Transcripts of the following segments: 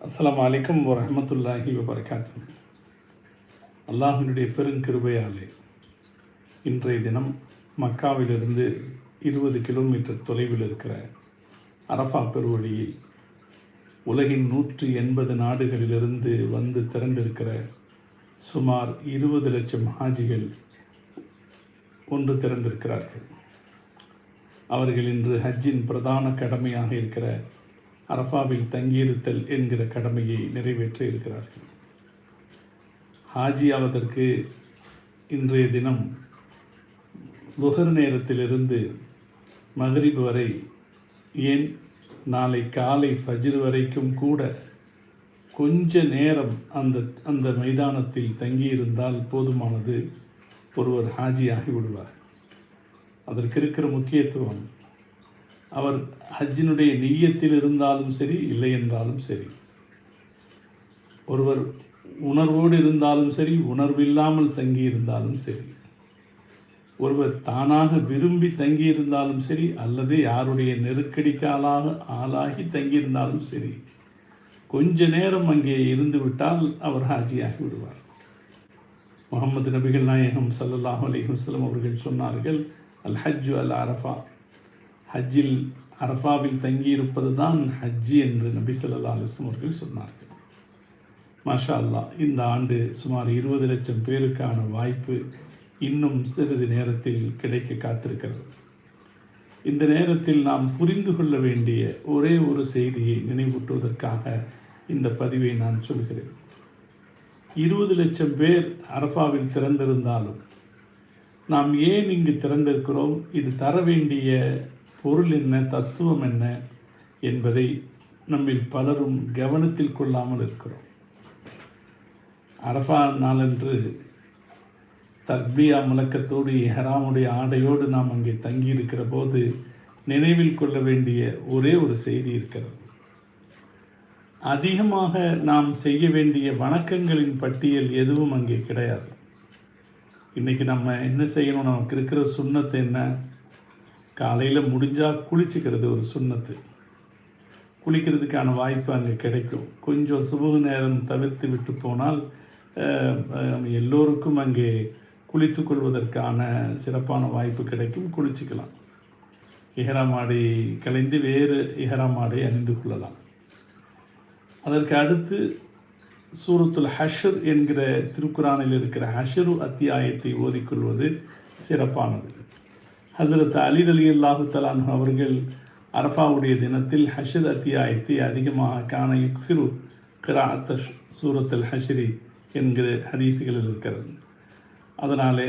அஸ்லாம் அலைக்கும் வரமத்துல்லாஹி வபரகாத்து அல்லாஹினுடைய பெருங்கிருபையாலே இன்றைய தினம் மக்காவிலிருந்து இருபது கிலோமீட்டர் தொலைவில் இருக்கிற அரஃபா பெருவழியில் உலகின் நூற்றி எண்பது நாடுகளிலிருந்து வந்து திரண்டிருக்கிற சுமார் இருபது லட்சம் ஹாஜிகள் ஒன்று திரண்டிருக்கிறார்கள். அவர்கள் இன்று ஹஜ்ஜின் பிரதான கடமையாக இருக்கிற அரஃபாவில் தங்கியிருத்தல் என்கிற கடமையை நிறைவேற்ற இருக்கிறார்கள். ஹாஜியாவதற்கு இன்றைய தினம் லுகர் நேரத்திலிருந்து மகரிப் வரை ஏன் நாளை காலை ஃபஜ்ர் வரைக்கும் கூட கொஞ்ச நேரம் அந்த அந்த மைதானத்தில் தங்கியிருந்தால் போதுமானது ஒருவர் ஹாஜி ஆகிவிடுவார். அதற்கு இருக்கிற முக்கியத்துவம் அவர் ஹஜ்ஜினுடைய நெய்யத்தில் இருந்தாலும் சரி இல்லை என்றாலும் சரி. ஒருவர் உணர்வோடு இருந்தாலும் சரி உணர்வில்லாமல் தங்கியிருந்தாலும் சரி. ஒருவர் தானாக விரும்பி தங்கியிருந்தாலும் சரி அல்லது யாருடைய நெருக்கடிக்கு ஆளாக ஆளாகி தங்கியிருந்தாலும் சரி. கொஞ்ச நேரம் அங்கே இருந்து விட்டால் அவர் ஹாஜியாகி விடுவார். முகமது நபிகள் நாயகம் சல்லாஹ் அலைஹி வஸ்லம் அவர்கள் சொன்னார்கள் அல் ஹஜ்ஜு அல் அரஃபா. ஹஜ்ஜில் அரஃபாவில் தங்கியிருப்பது தான் ஹஜ்ஜி என்று நபி சொல்லா அலிஸ்லம் அவர்கள் சொன்னார்கள். மாஷா அல்லாஹ் இந்த ஆண்டு சுமார் இருபது லட்சம் பேருக்கான வாய்ப்பு இன்னும் சிறிது நேரத்தில் கிடைக்க காத்திருக்கிறது. இந்த நேரத்தில் நாம் புரிந்து கொள்ள வேண்டிய ஒரே ஒரு செய்தியை நினைவூட்டுவதற்காக இந்த பதிவை நான் சொல்கிறேன். இருபது லட்சம் பேர் அரஃபாவில் திறந்திருந்தாலும் நாம் ஏன் இங்கு திறந்திருக்கிறோம்? இது தர வேண்டிய பொருள் என்ன தத்துவம் என்ன என்பதை நம்மில் பலரும் கவனத்தில் கொள்ளாமல் இருக்கிறோம். அரஃபா நாளன்று தர்பியா முழக்கத்தோடு எஹராமுடைய ஆடையோடு நாம் அங்கே தங்கியிருக்கிற போது நினைவில் கொள்ள வேண்டிய ஒரே ஒரு செய்தி இருக்கிறது. அதிகமாக நாம் செய்ய வேண்டிய வணக்கங்களின் பட்டியல் எதுவும் அங்கே கிடையாது. இன்றைக்கி நம்ம என்ன செய்யணும்? நமக்கு இருக்கிற சுண்ணத்து என்ன? காலையில் முடிஞ்சால் குளிச்சுக்கிறது ஒரு சுண்ணத்து. குளிக்கிறதுக்கான வாய்ப்பு அங்கே கிடைக்கும். கொஞ்சம் சுப நேரம் தவிர்த்து விட்டு போனால் எல்லோருக்கும் அங்கே குளித்து கொள்வதற்கான சிறப்பான வாய்ப்பு கிடைக்கும். குளிச்சுக்கலாம். இஹராம் கலைந்து வேறு இஹராம் அணிந்து கொள்ளலாம். அதற்கு அடுத்து சூரத்துல் ஹஷர் என்கிற திருக்குறானில் இருக்கிற ஹஷரு அத்தியாயத்தை ஓதிக்கொள்வது சிறப்பானது. ஹசரத் அலி அலி அல்லாஹு தலான் அவர்கள் அரஃபாவுடைய தினத்தில் ஹஷர் அத்தியாயத்தை அதிகமாக காண யுக்சிரு கிராத்த சூரத்துல் ஹஷரி என்கிற ஹதீசுகளில் இருக்கிறது. அதனாலே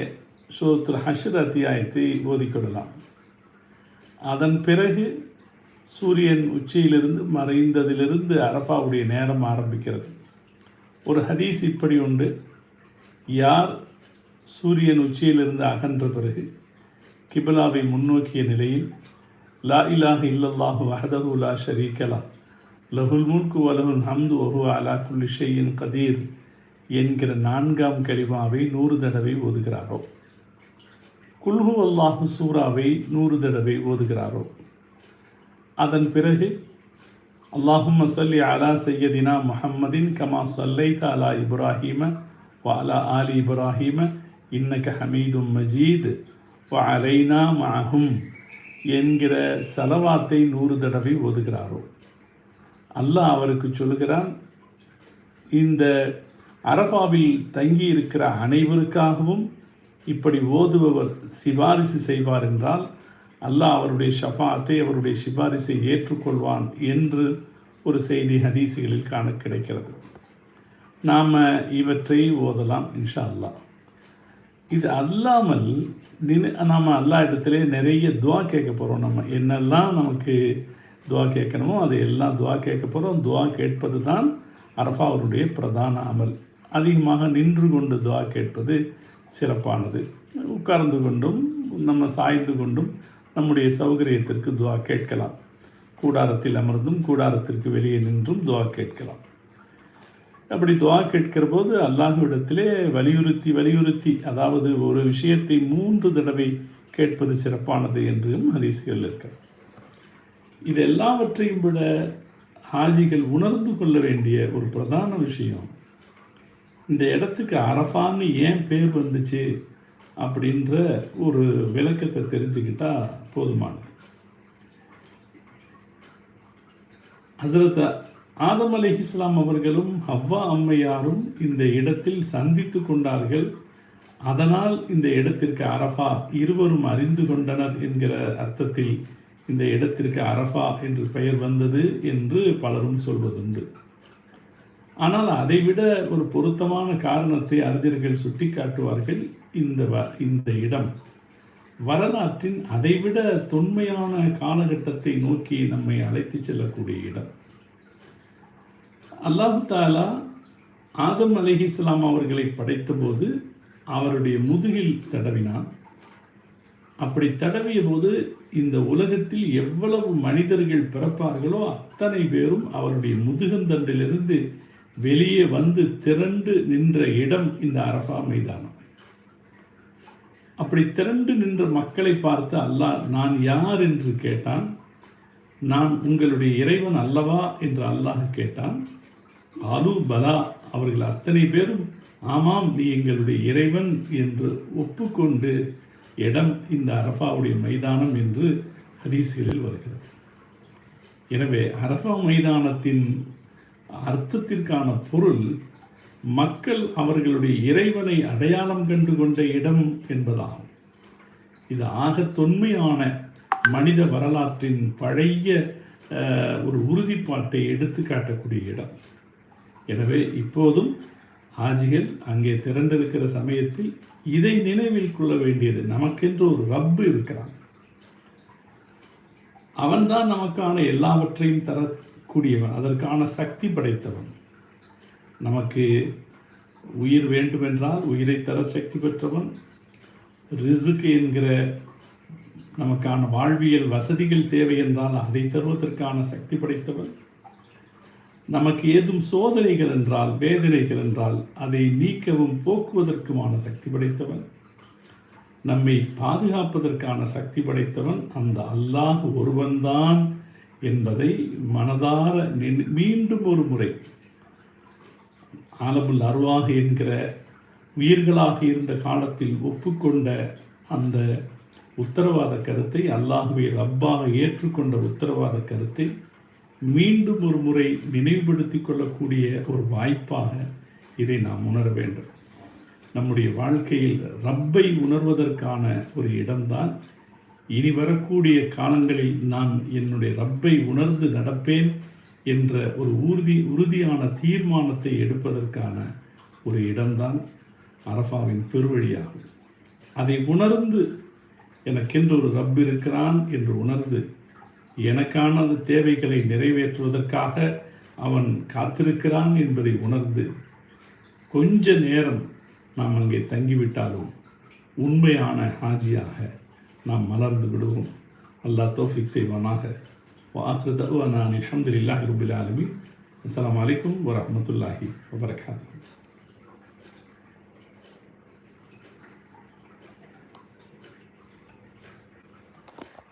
சூரத்துல் ஹஷர் அத்தியாயத்தை ஓதிக்கொள்ளலாம் அதன் பிறகு சூரியன் உச்சியிலிருந்து மறைந்ததிலிருந்து அரஃபாவுடைய நேரம் ஆரம்பிக்கிறது. ஒரு ஹதீஸ் இப்படி உண்டு. யார் சூரியன் உச்சியிலிருந்து அகன்ற பிறகு கிபிலாவை முன்னோக்கிய நிலையில் லா இலாஹ இல்லல்லாஹு வஹதஹு லா ஷரீகலா லஹுல் முல்கு வலஹுல் ஹம்து வஹு அலா குல்லி ஷையின் கதீர் என்கிற நான்காம் கரிமாவை நூறு தடவை ஓதுகிறாரோ? குல்ஹு அல்லாஹு சூராவை நூறு தடவை ஓதுகிறாரோ? அதன் பிறகு அல்லாஹும் சல்லி அலா சையதினா முஹம்மதின் கமா சொல்லைத அலா இப்ராஹீம வ அலா ஆலி இப்ராஹீம இன்னக ஹமீதும் மஜீத் அலைனா மாகும் என்கிற செலவாத்தை நூறு தடவை ஓதுகிறாரோ? அல்லாஹ் அவருக்கு சொல்கிறான் இந்த அரஃபாவில் தங்கி இருக்கிற அனைவருக்காகவும் இப்படி ஓதுபவர் சிபாரிசு செய்வார் என்றால் அல்லாஹ் அவருடைய ஷஃபாத்தை அவருடைய சிபாரிசை ஏற்றுக்கொள்வான் என்று ஒரு செய்தி ஹதீசுகளில் காண கிடைக்கிறது. நாம் இவற்றை ஓதலாம் இன்ஷா அல்லாஹ். இது அல்லாமல் நினை நாம் அல்லா இடத்துல நிறைய துவா கேட்க போகிறோம் நம்ம. என்னெல்லாம் நமக்கு துவா கேட்கணுமோ அதை எல்லாம் துவா கேட்க போகிறோம் துவா கேட்பது தான் அரஃபாவுடைய பிரதான அமல். அதிகமாக நின்று கொண்டு துவா கேட்பது சிறப்பானது. உட்கார்ந்து கொண்டும் நம்ம சாய்ந்து கொண்டும் நம்முடைய சௌகரியத்திற்கு துவா கேட்கலாம். கூடாரத்தில் அமர்ந்தும் கூடாரத்திற்கு வெளியே நின்றும் துவா கேட்கலாம். அப்படி துவா கேட்கிற போது அல்லாஹ்விடத்திலே வலியுறுத்தி வலியுறுத்தி அதாவது ஒரு விஷயத்தை மூன்று தடவை கேட்பது சிறப்பானது என்றும் ஹதீசுகள் இருக்கிறது. இது எல்லாவற்றையும் விட ஹாஜிகள் உணர்ந்து கொள்ள வேண்டிய ஒரு பிரதான விஷயம் இந்த இடத்துக்கு அரஃபான்னு ஏன் பேர் வந்துச்சு அப்படின்ற ஒரு விளக்கத்தை தெரிஞ்சுக்கிட்டா போதுமானது. ஹசரத் ஆதம் அலி இஸ்லாம் அவர்களும் ஹவ்வா அம்மையாரும் இந்த இடத்தில் சந்தித்து கொண்டார்கள். அதனால் இந்த இடத்திற்கு அரஃபா இருவரும் அறிந்து கொண்டனர் என்கிற அர்த்தத்தில் இந்த இடத்திற்கு அரஃபா என்று பெயர் வந்தது என்று பலரும் சொல்வதுண்டு. ஆனால் அதைவிட ஒரு பொருத்தமான காரணத்தை அறிஞர்கள் சுட்டிக்காட்டுவார்கள். இந்த வ இந்த இடம். வரலாற்றின் அதைவிட தொன்மையான காலகட்டத்தை நோக்கி நம்மை அழைத்து செல்லக்கூடிய இடம். அல்லாஹு தாலா ஆதம் அலிஹிஸ்லாம் அவர்களை படைத்தபோது அவருடைய முதுகில் தடவினான். அப்படி தடவிய போது இந்த உலகத்தில் எவ்வளவு மனிதர்கள் பிறப்பார்களோ அத்தனை பேரும் அவருடைய முதுகந்தண்டிலிருந்து வெளியே வந்து திரண்டு நின்ற இடம் இந்த அரபா மைதானம். அப்படி திரண்டு நின்ற மக்களை பார்த்து அல்லாஹ் நான் யார் என்று கேட்டான். நான் உங்களுடைய இறைவன் அல்லவா என்று அல்லாஹ் கேட்டான். காலு பலா அவர்கள் அத்தனை பேரும் ஆமாம் நீ எங்களுடைய இறைவன் என்று ஒப்புக்கொண்டு இடம் இந்த அரஃபாவுடைய மைதானம் என்று ஹதீஸ்களில் வருகிறது. எனவே அரஃபா மைதானத்தின் அர்த்தத்திற்கான பொருள் மக்கள் அவர்களுடைய இறைவனை அடையாளம் கண்டு கொண்ட இடம் என்பதாகும். இது ஆக தொன்மையான மனித வரலாற்றின் பழைய ஒரு உறுதிப்பாட்டை எடுத்து காட்டக்கூடிய இடம். எனவே இப்போதும் ஆஜிகள் அங்கே திரண்டிருக்கிற சமயத்தில் இதை நினைவில் கொள்ள வேண்டியது. நமக்கென்று ஒரு ரப்பு இருக்கிறான். அவன்தான் நமக்கான எல்லாவற்றையும் தரக்கூடியவன். அதற்கான சக்தி படைத்தவன். நமக்கு உயிர் வேண்டுமென்றால் உயிரை தர சக்தி பெற்றவன். ரிசுக்கு என்கிற நமக்கான வாழ்வியல் வசதிகள் தேவை என்றால் அதை தருவதற்கான சக்தி படைத்தவன். நமக்கு ஏதும் சோதனைகள் என்றால் வேதனைகள் என்றால் அதை நீக்கவும் போக்குவதற்குமான சக்தி படைத்தவன். நம்மை பாதுகாப்பதற்கான சக்தி படைத்தவன் அந்த அல்லாஹ் ஒருவன்தான் என்பதை மனதார மீண்டும் ஒரு முறை ஆலமுல் அருவாக என்கிற உயிர்களாக இருந்த காலத்தில் ஒப்புக்கொண்ட அந்த உத்தரவாத கருத்தை அல்லாஹுவை ரப்பாக ஏற்றுக்கொண்ட உத்தரவாத கருத்தை மீண்டும் ஒரு முறை நினைவுபடுத்தி கொள்ளக்கூடிய ஒரு வாய்ப்பாக இதை நாம் உணர வேண்டும். நம்முடைய வாழ்க்கையில் ரப்பை உணர்வதற்கான ஒரு இடம்தான். இனி வரக்கூடிய காலங்களில் நான் என்னுடைய ரப்பை உணர்ந்து நடப்பேன் என்ற ஒரு உறுதி உறுதியான தீர்மானத்தை எடுப்பதற்கான ஒரு இடம்தான் அரஃபாவின் பெருவழியாகும். அதை உணர்ந்து எனக்கென்று ஒரு ரப் இருக்கிறான் என்று உணர்ந்து எனக்கான அந்த தேவைகளை நிறைவேற்றுவதற்காக அவன் காத்திருக்கிறான் என்பதை உணர்ந்து கொஞ்ச நேரம் நாம் அங்கே தங்கிவிட்டாலும் உண்மையான ஹாஜியாக நாம் மலர்ந்து விடுவோம். அல்லா தோஃபிக் செய்வானாக. வாஹு நான் அலமதுல்லாஹி ரபுல் ஆலமி அஸ்லாம் வலைக்கம் வரமத்துல்லாஹி வபரகாத்துஹு